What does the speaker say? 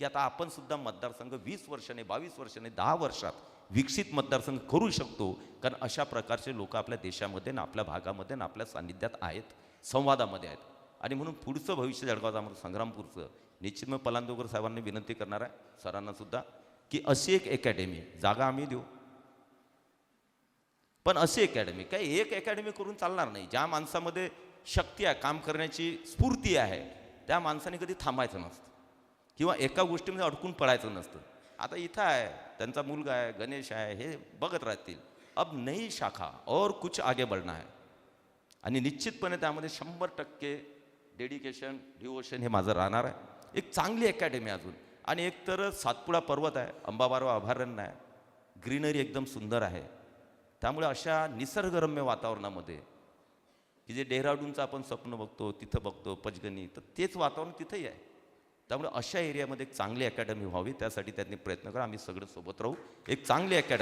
की आता आपण सुद्धा मतदारसंघ वीस वर्षाने बावीस वर्षाने दहा वर्षात विकसित मतदारसंघ करू शकतो. कारण अशा प्रकारचे लोक आपल्या देशामध्ये ना आपल्या भागामध्ये ना आपल्या सान्निध्यात आहेत संवादामध्ये आहेत. आणि म्हणून पुढचं भविष्य जळगाव जामोद संग्रामपूरचं निश्चित मग पलांदोकर साहेबांनी विनंती करणार आहे सरांना सुद्धा की अशी एक अकॅडमी जागा आम्ही देऊ. पण अशी अकॅडमी काय एक अकॅडमी करून चालणार नाही. ज्या माणसामध्ये शक्ती आहे काम करण्याची स्फूर्ती आहे त्या माणसाने कधी थांबायचं नसतं. किंवा एका गोष्टीमध्ये अडकून पडायचं नसतं. आता इथं आहे त्यांचा मुलगा आहे गणेश आहे हे बघत राहतील. अब नई शाखा और कुछ आगे बढ़णं आहे आणि निश्चितपणे त्यामध्ये शंभर टक्के डेडिकेशन डिवोशन हे माझं राहणार आहे. एक चांगली अकॅडमी अजून. आणि एक तर सातपुडा पर्वत आहे अंबाबारवा अभयारण्य आहे. ग्रीनरी एकदम सुंदर आहे. त्यामुळे अशा निसर्गरम्य वातावरणामध्ये की जे डेहराडूनचं आपण स्वप्न बघतो तिथं बघतो पचगणी तर तेच वातावरण तिथंही आहे. त्यामुळे अशा एरियामध्ये एक चांगली अकॅडमी व्हावी त्यासाठी त्यांनी प्रयत्न करा. आम्ही सगळं सोबत राहू. एक चांगली अकॅडमी